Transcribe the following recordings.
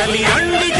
కదలి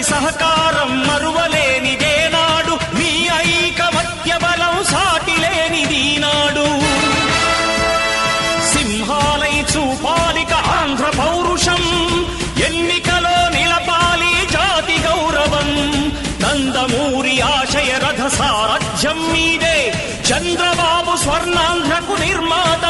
అందరి సహకారం మరువలేనిదేనాడు. నీ ఐకమత్య బలం సాటిలేనిది నాడు సింహాలై చూపాలిక ఆంధ్ర పౌరుషం. ఎన్నికలో నిలపాలి జాతి గౌరవం. నందమూరి ఆశయ రథ సారథ్యం మీదే. చంద్రబాబు స్వర్ణాంధ్రకు నిర్మాత